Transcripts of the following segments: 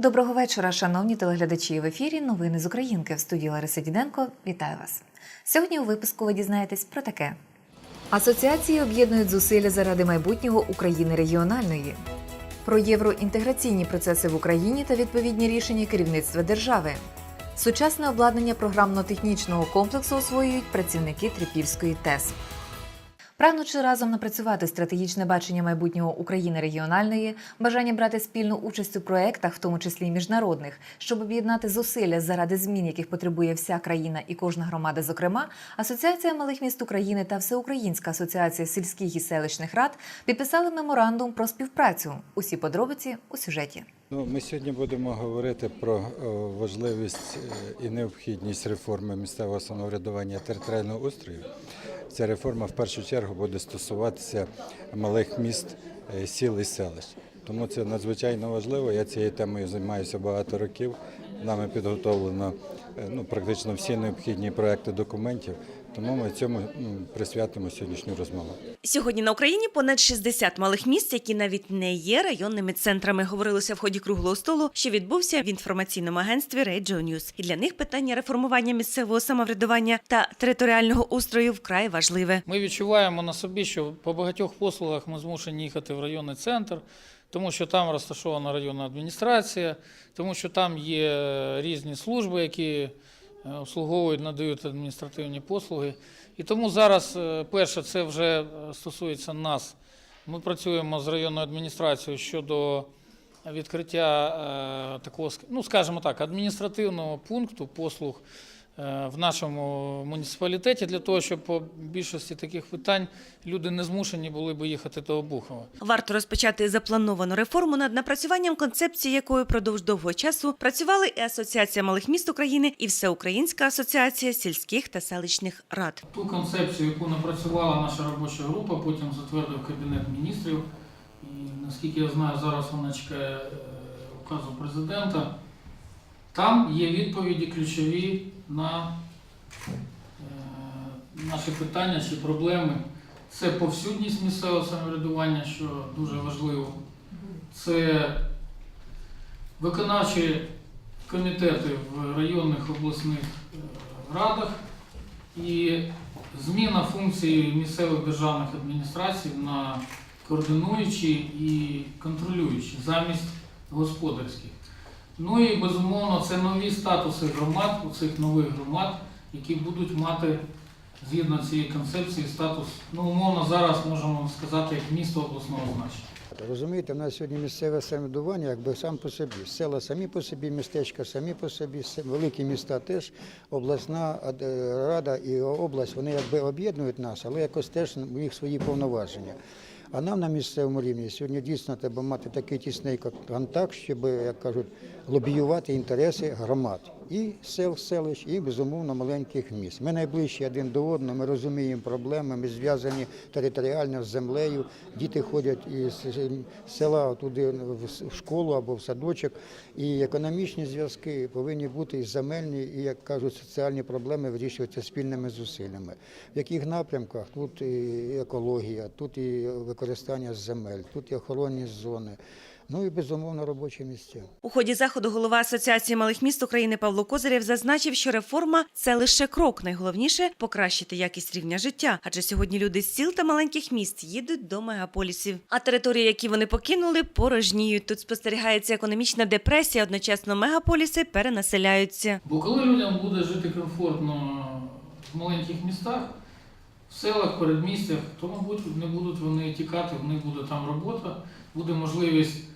Доброго вечора, шановні телеглядачі. В ефірі новини з Українки в студії Лариса Діденко. Вітаю вас. Сьогодні у випуску ви дізнаєтесь про таке: асоціації об'єднують зусилля заради майбутнього України регіональної, про євроінтеграційні процеси в Україні та відповідні рішення керівництва держави. Сучасне обладнання програмно-технічного комплексу освоюють працівники Трипільської ТЕС. Прагнучи разом напрацювати стратегічне бачення майбутнього України регіональної, бажання брати спільну участь у проєктах, в тому числі й міжнародних, щоб об'єднати зусилля заради змін, яких потребує вся країна і кожна громада, зокрема, Асоціація малих міст України та Всеукраїнська асоціація сільських і селищних рад підписали меморандум про співпрацю. Усі подробиці у сюжеті. Ну, ми сьогодні будемо говорити про е, важливість е, і необхідність реформи місцевого самоврядування територіального устрою. Ця реформа в першу чергу буде стосуватися малих міст, е, сіл і селищ. Тому це надзвичайно важливо. Я цією темою займаюся багато років. Нами підготовлено е, ну, практично всі необхідні проекти документів. Тому ми цьому присвятимо сьогоднішню розмову. Сьогодні на Україні понад 60 малих міст, які навіть не є районними центрами. Говорилося в ході круглого столу, що відбувся в інформаційному агентстві Radio News. І для них питання реформування місцевого самоврядування та територіального устрою вкрай важливе. Ми відчуваємо на собі, що по багатьох послугах ми змушені їхати в районний центр, тому що там розташована районна адміністрація, тому що там є різні служби, які обслуговують, надають адміністративні послуги. І тому зараз, е, перше, це вже е, стосується нас. Ми працюємо з районною адміністрацією щодо відкриття е, такого, ну скажімо так, адміністративного пункту послуг е, в нашому муніципалітеті для того, щоб по більшості таких питань люди не змушені були би їхати до Обухова. Варто розпочати заплановану реформу над напрацюванням концепції, якою продовж довгого часу працювали і Асоціація малих міст України, і Всеукраїнська асоціація сільських та селищних рад. Ту концепцію, яку напрацювала наша робоча група, потім затвердив Кабінет міністрів. І наскільки я знаю, зараз вона чекає е, указу президента. Там є відповіді ключові на е, наші питання чи проблеми. Це повсюдність місцевого самоврядування, що дуже важливо. Це виконавчі комітети в районних обласних е, радах і зміна функції місцевих державних адміністрацій на координуючі і контролюючі замість господарських. Ну і безумовно це нові статуси громад, у цих нових громад, які будуть мати згідно цієї концепції статус, ну умовно зараз можемо сказати, як місто обласного значення. Розумієте, в нас сьогодні місцеве самоврядування якби сам по собі. Села самі по собі, містечка самі по собі, великі міста теж, обласна е, рада і область, вони якби об'єднують нас, але якось теж у них свої повноваження. А нам на місцевому рівні. Сьогодні дійсно треба мати такий тісний кон- контакт, щоб, як кажуть, лобіювати інтереси громад і сел, селищ, і безумовно маленьких міст. Ми найближчі один до одного, ми розуміємо проблеми, ми зв'язані територіально з землею. Діти ходять із села туди в школу або в садочок. І економічні зв'язки повинні бути і земельні, і як кажуть, соціальні проблеми вирішуються спільними зусиллями. В яких напрямках тут і екологія, тут і використання земель, тут і охоронні зони. Ну і безумовно робочі місця. У ході заходу голова Асоціації малих міст України Павло Козирєв зазначив, що реформа це лише крок. Найголовніше покращити якість рівня життя. Адже сьогодні люди з сіл та маленьких міст їдуть до мегаполісів. А території, які вони покинули, порожніють. Тут спостерігається економічна депресія. Одночасно мегаполіси перенаселяються. Бо коли людям буде жити комфортно в маленьких містах, в селах, передмістях, то, мабуть, не будуть вони тікати, в них буде там робота, буде можливість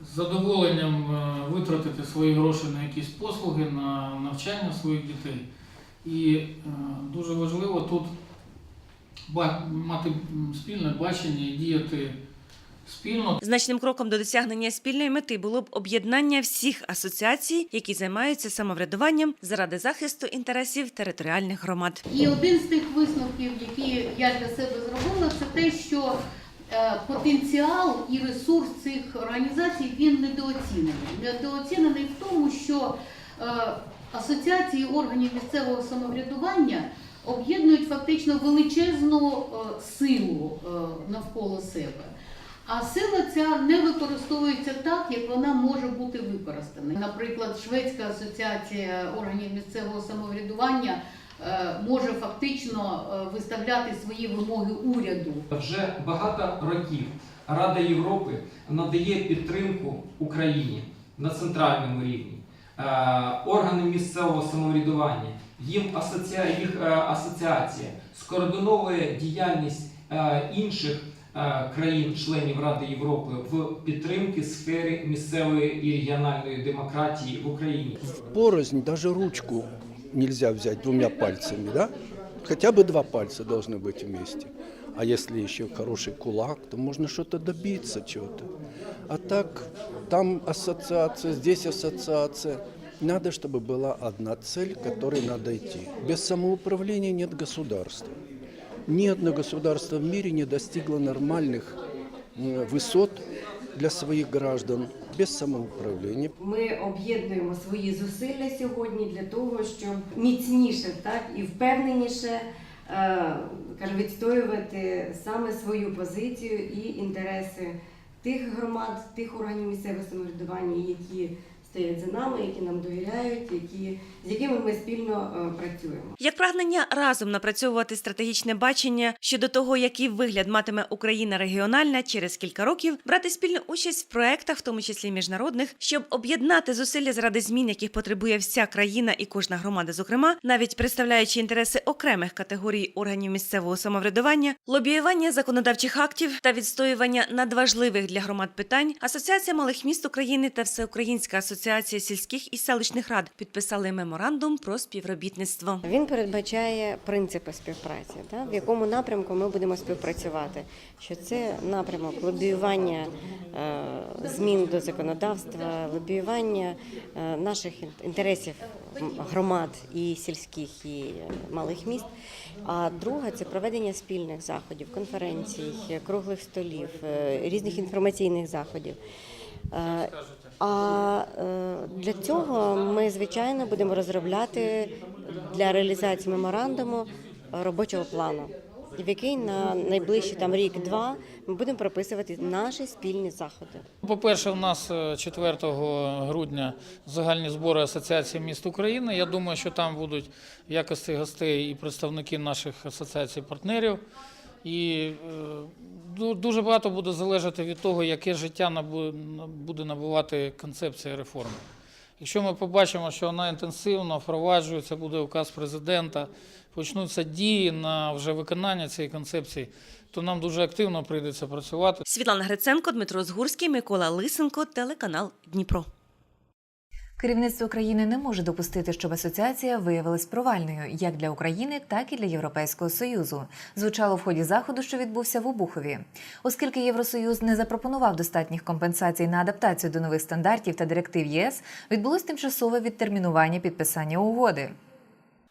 з задоволенням е, витратити свої гроші на якісь послуги, на навчання своїх дітей. І е, дуже важливо тут мати спільне бачення і діяти спільно, Значним кроком до досягнення спільної мети було б об'єднання всіх асоціацій, які займаються самоврядуванням заради захисту інтересів територіальних громад. І один з тих висновків, які я для себе зробила, це те, що потенціал і ресурс цих організацій він недооцінений. Недооцінений в тому, що е, асоціації органів місцевого самоврядування об'єднують фактично величезну е, силу е, навколо себе. А сила ця не використовується так, як вона може бути використана. Наприклад, Шведська асоціація органів місцевого самоврядування е, може фактично е, виставляти свої вимоги уряду. Вже багато років Рада Європи надає підтримку Україні на центральному рівні. Е, Органи місцевого самоврядування, їм їх е, асоціація скоординовує діяльність е, інших е, країн-членів Ради Європи в підтримки сфери місцевої і регіональної демократії в Україні. порознь даже ручку нельзя взять двумя пальцами, да? Хотя бы два пальца должны быть вместе. А если еще хороший кулак, то можно что-то добиться чего-то. А так, там ассоциация, здесь ассоциация. Надо, чтобы была одна цель, к которой надо идти. Без самоуправления нет государства. Ни одно государство в мире не достигло нормальных высот для своих граждан без самоуправління. Ми об'єднуємо свої зусилля сьогодні для того, щоб міцніше так і впевненіше е, каже, відстоювати саме свою позицію і інтереси тих громад, тих органів місцевого самоврядування, які стоять за нами, які нам довіряють, які, з якими ми спільно е, працюємо. Як прагнення разом напрацьовувати стратегічне бачення щодо того, який вигляд матиме Україна регіональна через кілька років, брати спільну участь в проектах, в тому числі міжнародних, щоб об'єднати зусилля заради змін, яких потребує вся країна і кожна громада, зокрема, навіть представляючи інтереси окремих категорій органів місцевого самоврядування, лобіювання законодавчих актів та відстоювання надважливих для громад питань, Асоціація малих міст України та Всеукраїнська асоціація сільських і селищних рад підписали меморандум про співробітництво. Він передбачає принципи співпраці, в якому напрямку ми будемо співпрацювати. Що це напрямок лобіювання е, змін до законодавства, лобіювання е, наших інтересів громад і сільських, і малих міст. А друга це проведення спільних заходів, конференцій, круглих столів, е, різних інформаційних заходів. Е, А е, для цього ми, звичайно, будемо розробляти для реалізації меморандуму робочого плану, в який на найближчі там рік-два ми будемо прописувати наші спільні заходи. По-перше, у нас е, 4 грудня загальні збори Асоціації міст України. Я думаю, що там будуть в якості гостей і представники наших асоціацій партнерів. І е, дуже багато буде залежати від того, яке життя буде набувати концепція реформи. Якщо ми побачимо, що вона інтенсивно впроваджується, буде указ президента, почнуться дії на вже виконання цієї концепції, то нам дуже активно прийдеться працювати. Світлана Гриценко, Дмитро Згурський, Микола Лисенко, телеканал Дніпро. Керівництво країни не може допустити, щоб асоціація виявилась провальною як для України, так і для Європейського союзу. Звучало в ході заходу, що відбувся в Обухові. Оскільки Євросоюз не запропонував достатніх компенсацій на адаптацію до нових стандартів та директив єС, відбулось тимчасове відтермінування підписання угоди.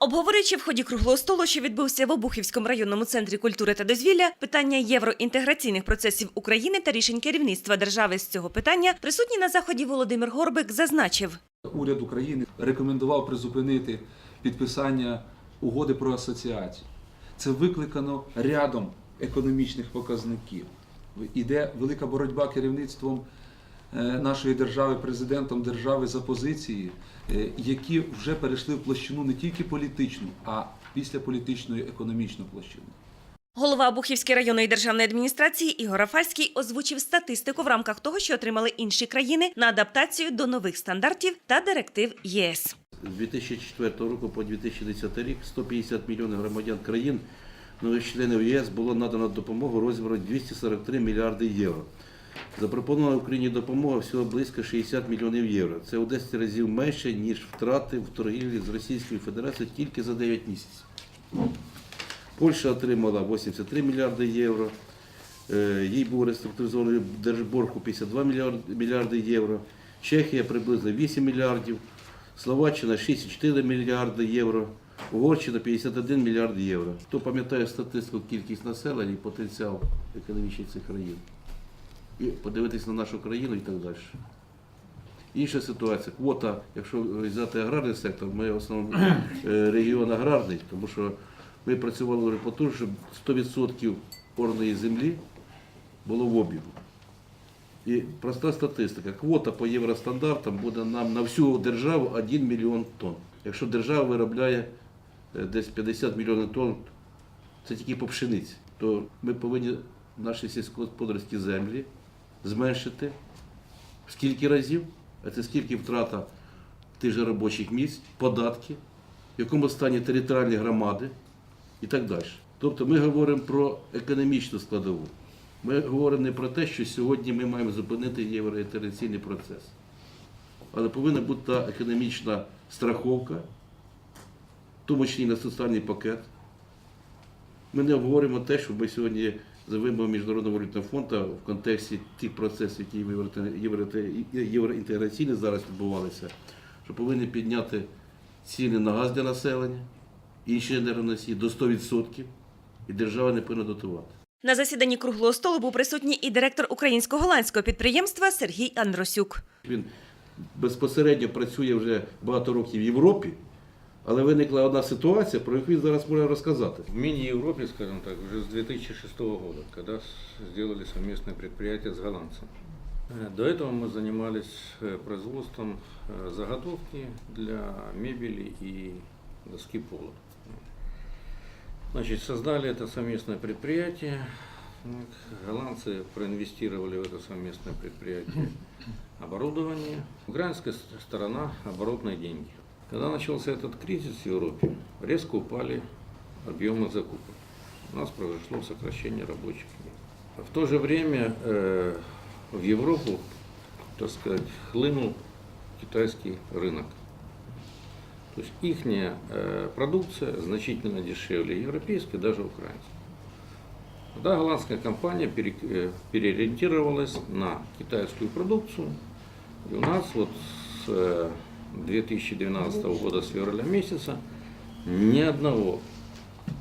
Обговорюючи в ході круглого столу, що відбувся в Обухівському районному центрі культури та дозвілля, питання євроінтеграційних процесів України та рішень керівництва держави з цього питання, присутній на заході Володимир Горбик зазначив. Уряд України рекомендував призупинити підписання угоди про асоціацію. Це викликано рядом економічних показників. Іде велика боротьба керівництвом е, нашої держави, президентом держави за позиції, які вже перейшли в площину не тільки політичну, а після політичної економічну площину. Голова Обухівської районної державної адміністрації Ігор Рафальський озвучив статистику в рамках того, що отримали інші країни на адаптацію до нових стандартів та директив ЄС. З 2004 року по 2010 рік 150 мільйонів громадян країн нових членів ЄС було надано допомогу розміру 243 мільярди євро. Запропонована Україні допомога всього близько 60 мільйонів євро. Це у 10 разів менше, ніж втрати в торгівлі з Російською Федерацією тільки за 9 місяців. Польща отримала 83 мільярди євро. Е, Їй був реструктуризований держборг у 52 мільярд- мільярди євро. Чехія приблизно 8 мільярдів. Словаччина 6,4 мільярди євро. Угорщина 51 мільярд євро. Хто пам'ятає статистику кількість населення і потенціал економічний цих країн? І подивитись на нашу країну і так далі. Інша ситуація. Квота, якщо взяти аграрний сектор, ми в основному е, регіон аграрний, тому що ми працювали вже по тому, щоб 100% орної землі було в обігу. І проста статистика. Квота по євростандартам буде нам на всю державу 1 мільйон тонн. Якщо держава виробляє е, десь 50 мільйонів тонн, це тільки по пшениці, то ми повинні наші сільськогосподарські землі зменшити скільки разів, а це скільки втрата тих же робочих місць, податки, в якому стані територіальні громади і так далі. Тобто ми говоримо про економічну складову. Ми говоримо не про те, що сьогодні ми маємо зупинити євроінтеграційний процес. Але повинна бути та економічна страховка, в тому числі на соціальний пакет. Ми не обговорюємо те, що ми сьогодні за вимогами Міжнародного валютного фонду в контексті тих процесів, які євроінте- євроінте- євроінтеграційні зараз відбувалися, що повинні підняти ціни на газ для населення, інші енергоносії до 100%, і держава не повинна дотувати. На засіданні круглого столу був присутній і директор українсько-голландського підприємства Сергій Андросюк. Він безпосередньо працює вже багато років в Європі, але виникла одна ситуація, про яку він зараз може розказати. В мини-Европе, скажем так, уже с 2006 года, когда с- сделали совместное предприятие с голландцем. Э, До этого мы занимались э, производством э, заготовки для мебели и доски пола. Значит, создали это совместное предприятие. Вот, Голландцы проинвестировали в это совместное предприятие оборудование. Украинская с- сторона оборотные деньги. Когда начался этот кризис в Европе, резко упали объемы закупок. У нас произошло сокращение рабочих мест. А В то же время э, в Европу, так сказать, хлынул китайский рынок. То есть их продукция значительно дешевле европейской, даже украинской. Тогда голландская компания пере- э, переориентировалась на китайскую продукцию. И у нас вот с э, 2012 года, с февраля месяца, ни одного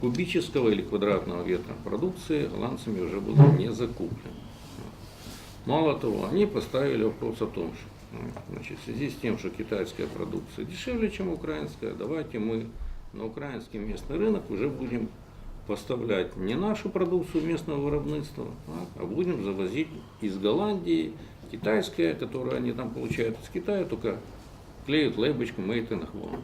кубического или квадратного метра продукции голландцами уже было не закуплено. Мало того, они поставили вопрос о том, что значит, в связи с тем, что китайская продукция дешевле, чем украинская, давайте мы на украинский местный рынок уже будем поставлять не нашу продукцию местного виробництва, а, а будем завозить из Голландии китайская, которую они там получают из Китая, только клеют лейбочку «Made in Holland».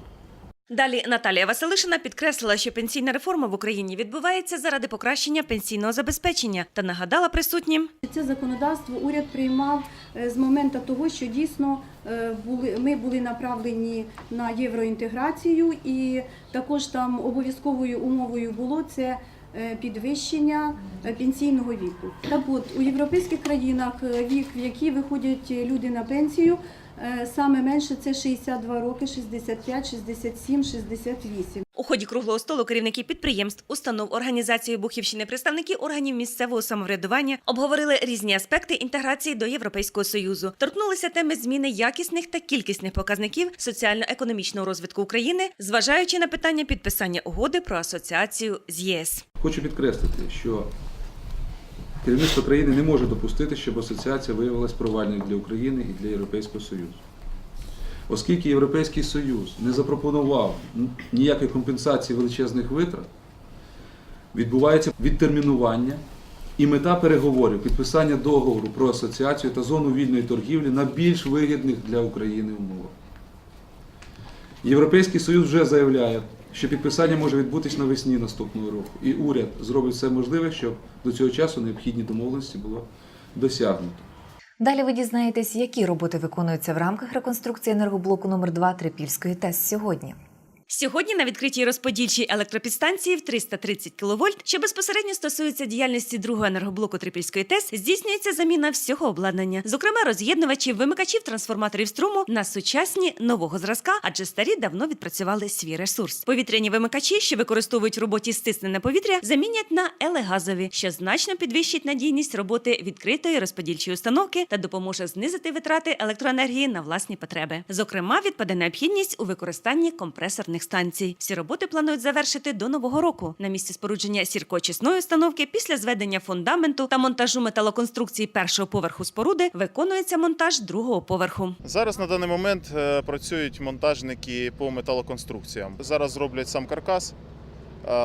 Далі Наталія Василишина підкреслила, що пенсійна реформа в Україні відбувається заради покращення пенсійного забезпечення та нагадала присутнім, Це законодавство уряд приймав е, з моменту того, що дійсно е, були ми були направлені на євроінтеграцію, і також там обов'язковою умовою було це. е, Підвищення пенсійного віку. Так от у європейських країнах вік, в який виходять люди на пенсію, саме менше це 62 роки, 65, 67, 68. У ході круглого столу керівники підприємств, установ, організації Бухівщини, представники органів місцевого самоврядування обговорили різні аспекти інтеграції до Європейського союзу, торкнулися теми зміни якісних та кількісних показників соціально-економічного розвитку України, зважаючи на питання підписання угоди про асоціацію з ЄС. Хочу підкреслити, що керівництво країни не може допустити, щоб асоціація виявилась провальною для України і для Європейського Союзу. Оскільки Європейський Союз не запропонував ніякої компенсації величезних витрат, відбувається відтермінування і мета переговорів підписання договору про асоціацію та зону вільної торгівлі на більш вигідних для України умовах. Європейський Союз вже заявляє, що підписання може відбутись навесні наступного року, і уряд зробить все можливе, щоб до цього часу необхідні домовленості було досягнуто. Далі ви дізнаєтесь, які роботи виконуються в рамках реконструкції енергоблоку номер 2 Трипільської ТЕС сьогодні. Сьогодні на відкритій розподільчій електропідстанції в 330 кВт, що безпосередньо стосується діяльності другого енергоблоку Трипільської ТЕС, здійснюється заміна всього обладнання, зокрема роз'єднувачів, вимикачів трансформаторів струму на сучасні нового зразка, адже старі давно відпрацювали свій ресурс. Повітряні вимикачі, що використовують в роботі стиснене повітря, замінять на елегазові, що значно підвищить надійність роботи відкритої розподільчої установки та допоможе знизити витрати електроенергії на власні потреби. Зокрема, відпаде необхідність у використанні компресорних станцій. Всі роботи планують завершити до нового року. На місці спорудження сіркочисної установки після зведення фундаменту та монтажу металоконструкції першого поверху споруди виконується монтаж другого поверху. Зараз на даний момент е, працюють монтажники по металоконструкціям. Зараз зроблять сам каркас.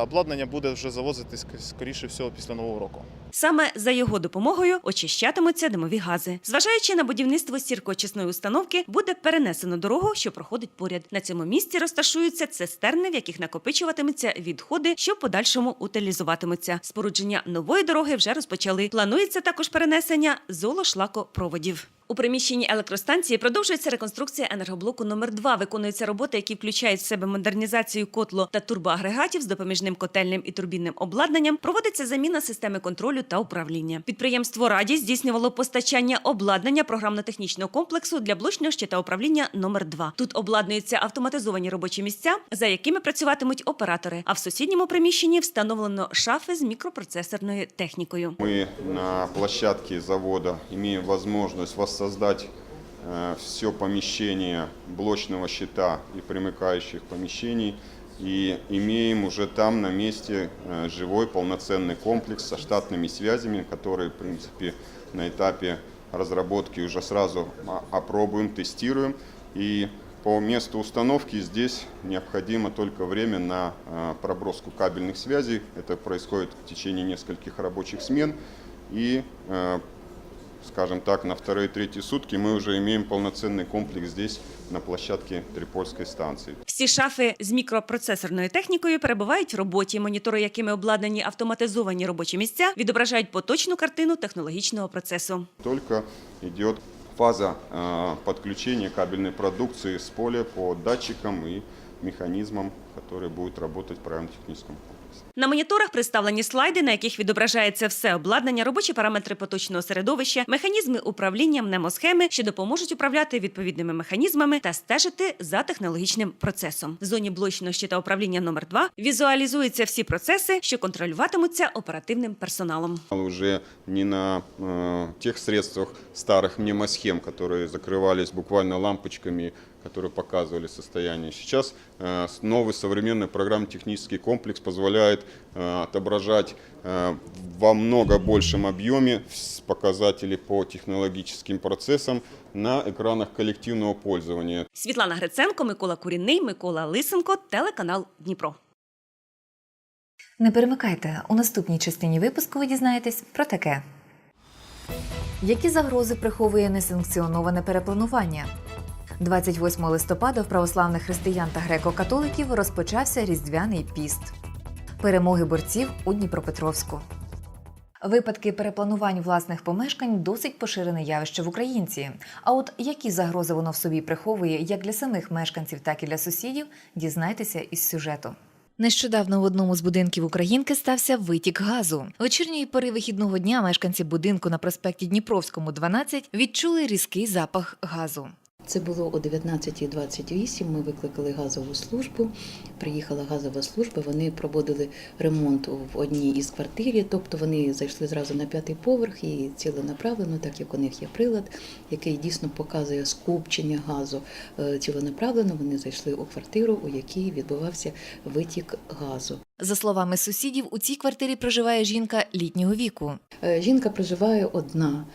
Обладнання буде вже завозитись скоріше всього після нового року. Саме за його допомогою очищатимуться димові гази. Зважаючи на будівництво сіркоочисної установки, буде перенесено дорогу, що проходить поряд. На цьому місці розташуються цистерни, в яких накопичуватимуться відходи, що в подальшому утилізуватимуться. Спорудження нової дороги вже розпочали. Планується також перенесення золошлакопроводів. У приміщенні електростанції продовжується реконструкція енергоблоку номер 2 Виконуються роботи, які включають в себе модернізацію котлу та турбоагрегатів з допоміжним котельним і турбінним обладнанням. Проводиться заміна системи контролю та управління. Підприємство Раді здійснювало постачання обладнання програмно-технічного комплексу для блочного щита управління номер 2 Тут обладнуються автоматизовані робочі місця, за якими працюватимуть оператори. А в сусідньому приміщенні встановлено шафи з мікропроцесорною технікою. Мы на площадке завода имеем возможность воссоздать все помещение блочного щита и примыкающих помещений. И имеем уже там на месте э, живой полноценный комплекс со штатными связями, которые, в принципе, на этапе разработки уже сразу а, опробуем, тестируем. И по месту установки здесь необходимо только время на э, проброску кабельных связей. Это происходит в течение нескольких рабочих смен. И, э, скажем так, на вторые третьи сутки мы уже имеем полноценный комплекс здесь, на площадке Трипольской станции. Всі шафи з мікропроцесорною технікою перебувають в роботі, монітори, якими обладнані автоматизовані робочі місця, відображають поточну картину технологічного процесу. Тільки йде фаза підключення кабельної продукції з поля по датчикам і механізмам, которые будуть працювати в правильному технічному комплексе. На моніторах представлені слайди, на яких відображається все обладнання, робочі параметри поточного середовища, механізми управління, мнемосхеми, що допоможуть управляти відповідними механізмами та стежити за технологічним процесом. В зоні блочного щита управління номер 2 візуалізуються всі процеси, що контролюватимуться оперативним персоналом. Уже не на э, тех средствах старых мнемосхем, которые закрывались буквально лампочками, которые показывали состояние. Сейчас э, с- новый современный программно-технический комплекс позволяет э, отображать э, во много большем объеме с- показатели по технологическим процессам на экранах коллективного пользования. Світлана Гриценко, Микола Курінний, Микола Лисенко, телеканал Дніпро. Не перемикайте. У наступній частині випуску ви дізнаєтесь про таке. Які загрози приховує несанкціоноване перепланування? 28 листопада в православних християн та греко-католиків розпочався Різдвяний піст. Перемоги борців у Дніпропетровську. Випадки перепланувань власних помешкань досить поширене явище в українці. А от які загрози воно в собі приховує як для самих мешканців, так і для сусідів, дізнайтеся із сюжету. Нещодавно в одному з будинків Українки стався витік газу. Вечірньої пори вихідного дня мешканці будинку на проспекті Дніпровському, 12, відчули різкий запах газу. Це було о 19.28. Ми викликали газову службу. Приїхала газова служба. Вони проводили ремонт в одній із квартир, тобто вони зайшли зразу на п'ятий поверх і ціленаправленно, так як у них є прилад, який дійсно показує скупчення газу е, ціленаправленно. Вони зайшли у квартиру, у якій відбувався витік газу. За словами сусідів, у цій квартирі проживає жінка літнього віку. Е, Жінка проживає одна.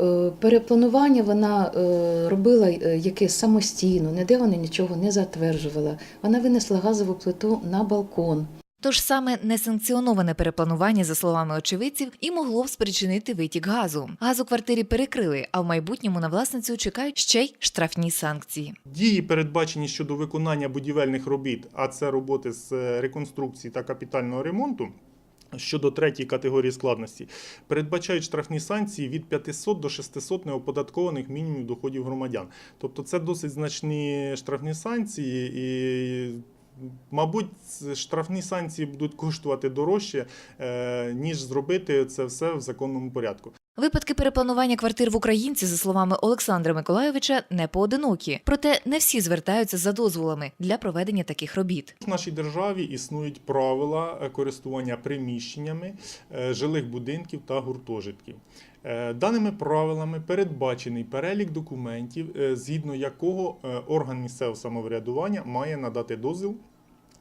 Е, Перепланування вона е, робила е, якесь самостійно, ніде вона нічого не затверджувала. Вона винесла газову плиту на балкон. Тож саме несанкціоноване перепланування, за словами очевидців, і могло б спричинити витік газу. Газ у квартирі перекрили, а в майбутньому на власницю чекають ще й штрафні санкції. Дії, передбачені щодо виконання будівельних робіт, а це роботи з реконструкції та капітального ремонту. Щодо третьої категорії складності, передбачають штрафні санкції від 500 до 600 неоподаткованих мінімумів доходів громадян. Тобто це досить значні штрафні санкції, і, мабуть, штрафні санкції будуть коштувати дорожче, е, ніж зробити це все в законному порядку. Випадки перепланування квартир в українці, за словами Олександра Миколайовича, не поодинокі. Проте не всі звертаються за дозволами для проведення таких робіт. В нашій державі існують правила е, користування приміщеннями е, жилих будинків та гуртожитків. Е, Даними правилами передбачений перелік документів, згідно якого орган місцевого самоврядування має надати дозвіл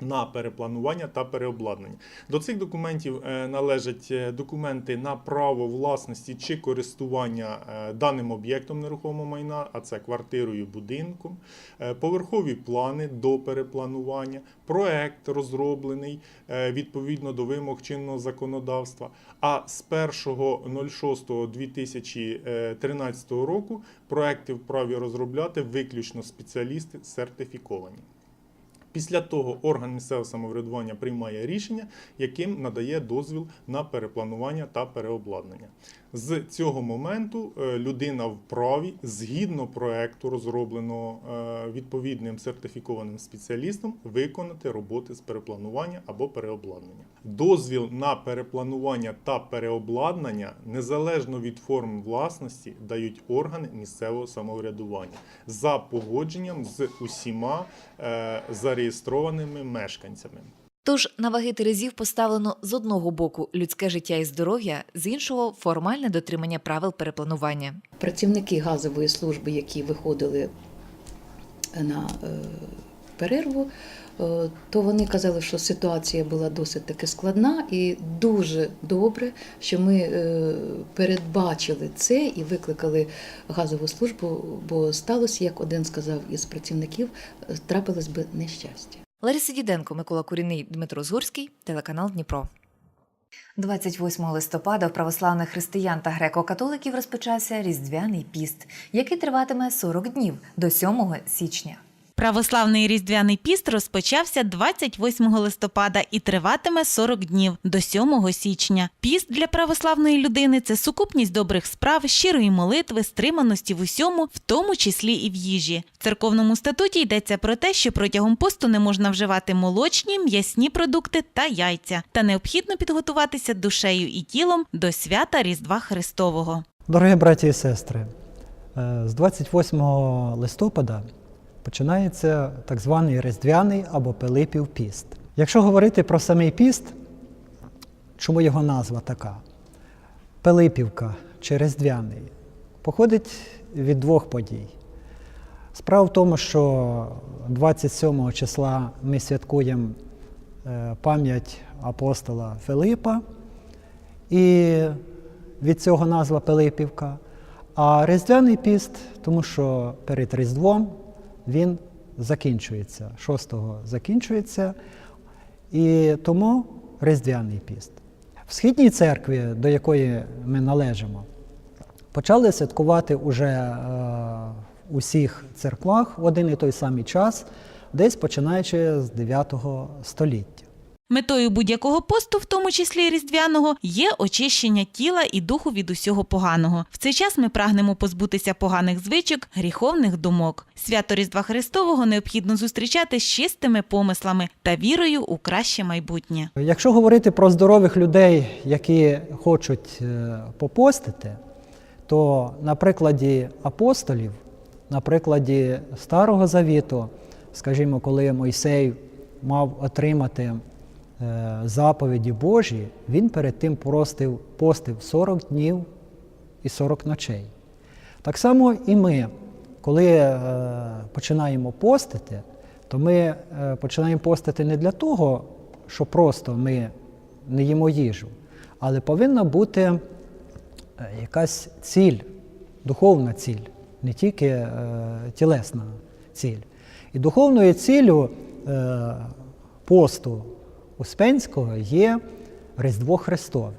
на перепланування та переобладнання. До цих документів е, належать е, документи на право власності чи користування е, даним об'єктом нерухомого майна, а це квартирою, будинком, поверхові плани до перепланування, проект розроблений відповідно до вимог чинного законодавства. А з 1.06.2013 року проекти вправі розробляти виключно спеціалісти сертифіковані. Після того орган місцевого самоврядування приймає рішення, яким надає дозвіл на перепланування та переобладнання. З цього моменту е, людина вправі, згідно проекту, розробленого е, відповідним сертифікованим спеціалістом, виконати роботи з перепланування або переобладнання. Дозвіл на перепланування та переобладнання незалежно від форм власності дають органи місцевого самоврядування за погодженням з усіма е, зареєстрованими мешканцями. Тож на ваги терезів поставлено з одного боку людське життя і здоров'я, з іншого формальне дотримання правил перепланування. Працівники газової служби, які виходили на е, перерву, то вони казали, що ситуація була досить таки складна, і дуже добре, що ми е, передбачили це і викликали газову службу, бо сталося, як один сказав із працівників, е, трапилось би нещастя. Лариса Діденко, Микола Куріний, Дмитро Згурський, телеканал Дніпро. 28 листопада в православних християн та греко-католиків розпочався Різдвяний піст, який триватиме 40 днів до 7 січня. Православний різдвяний піст розпочався 28 листопада і триватиме 40 днів до 7 січня. Піст для православної людини це сукупність добрих справ, щирої молитви, стриманості в усьому, в тому числі і в їжі. В церковному статуті йдеться про те, що протягом посту не можна вживати молочні, м'ясні продукти та яйця, та необхідно підготуватися душею і тілом до свята Різдва Христового. Дорогі браті і сестри, е, з 28 листопада починається так званий Різдвяний або Пилипів піст. Якщо говорити про самий піст, чому його назва така? Пилипівка чи Різдвяний походить від двох подій. Справа в тому, що 27 числа ми святкуємо е, пам'ять апостола Филипа, і від цього назва Пилипівка. А Різдвяний піст, тому що перед Різдвом він закінчується. 6-го закінчується, і тому Різдвяний піст. В східній церкві, до якої ми належимо, почали святкувати уже е, в усіх церквах в один і той самий час, десь починаючи з 9 століття. Метою будь-якого посту, в тому числі різдвяного, є очищення тіла і духу від усього поганого. В цей час ми прагнемо позбутися поганих звичок, гріховних думок. Свято Різдва Христового необхідно зустрічати з чистими помислами та вірою у краще майбутнє. Якщо говорити про здорових людей, які хочуть е, попостити, то на прикладі апостолів, на прикладі Старого Завіту, скажімо, коли Мойсей мав отримати заповіді Божі, він перед тим постив, постив 40 днів і 40 ночей. Так само і ми, коли е, починаємо постити, то ми е, починаємо постити не для того, що просто ми не їмо їжу, але повинна бути е, якась ціль, духовна ціль, не тільки е, тілесна ціль. І духовною ціллю е, посту Успенського є Різдво Христове.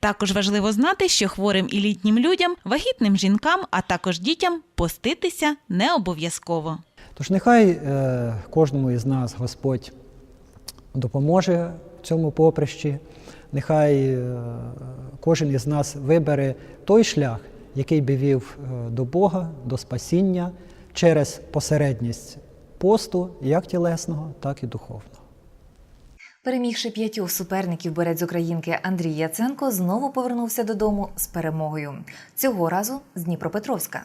Також важливо знати, що хворим і літнім людям, вагітним жінкам, а також дітям поститися не обов'язково. Тож нехай е, кожному із нас Господь допоможе в цьому поприщі, нехай е, кожен із нас вибере той шлях, який би вів е, до Бога, до спасіння через посередність посту, як тілесного, так і духовного. Перемігши п'ятьох суперників борець українки Андрій Яценко знову повернувся додому з перемогою. Цього разу з Дніпропетровська.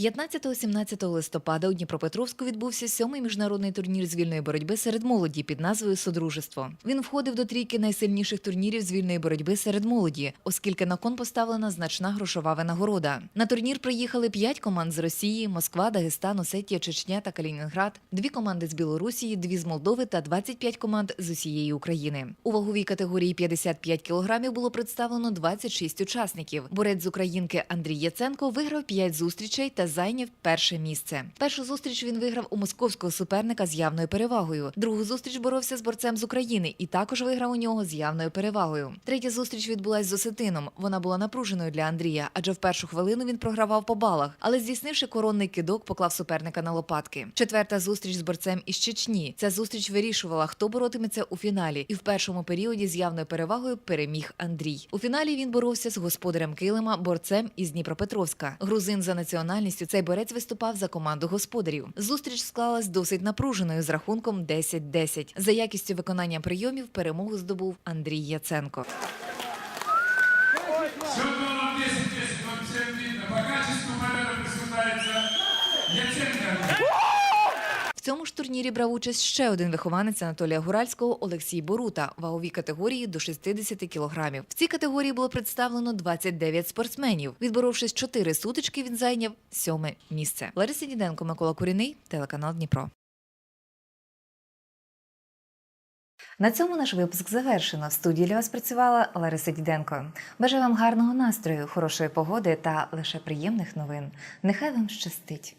15-17 листопада у Дніпропетровську відбувся сьомий міжнародний турнір з вільної боротьби серед молоді під назвою Содружество. Він входив до трійки найсильніших турнірів з вільної боротьби серед молоді, оскільки на кон поставлена значна грошова винагорода. На турнір приїхали п'ять команд з Росії, Москва, Дагестан, Осетія, Чечня та Калінінград, дві команди з Білорусі, дві з Молдови та 25 команд з усієї України. У ваговій категорії 55 кілограмів було представлено 26 учасників. Борець з українки Андрій Яценко виграв 5 зустрічей та зайняв перше місце. Першу зустріч він виграв у московського суперника з явною перевагою. Другу зустріч боровся з борцем з України і також виграв у нього з явною перевагою. Третя зустріч відбулась з осетином. Вона була напруженою для Андрія, адже в першу хвилину він програвав по балах, але здійснивши коронний кидок, поклав суперника на лопатки. Четверта зустріч з борцем із Чечні. Ця зустріч вирішувала, хто боротиметься у фіналі, і в першому періоді з явною перевагою переміг Андрій. У фіналі він боровся з господарем килима, борцем із Дніпропетровська. Грузин за національністю цей борець виступав за команду господарів. Зустріч склалась досить напруженою з рахунком 10-10. За якістю виконання прийомів перемогу здобув Андрій Яценко. Все было 10 10, вам всім видно. По качеству победа присуждается Яценко. В цьому ж турнірі брав участь ще один вихованець Анатолія Гуральського Олексій Борута в ваговій категорії до 60 кілограмів. В цій категорії було представлено 29 спортсменів. Відборовшись чотири сутички, він зайняв сьоме місце. Лариса Діденко, Микола Куріний, телеканал Дніпро. На цьому наш випуск завершено. В студії для вас працювала Лариса Діденко. Бажаю вам гарного настрою, хорошої погоди та лише приємних новин. Нехай вам щастить.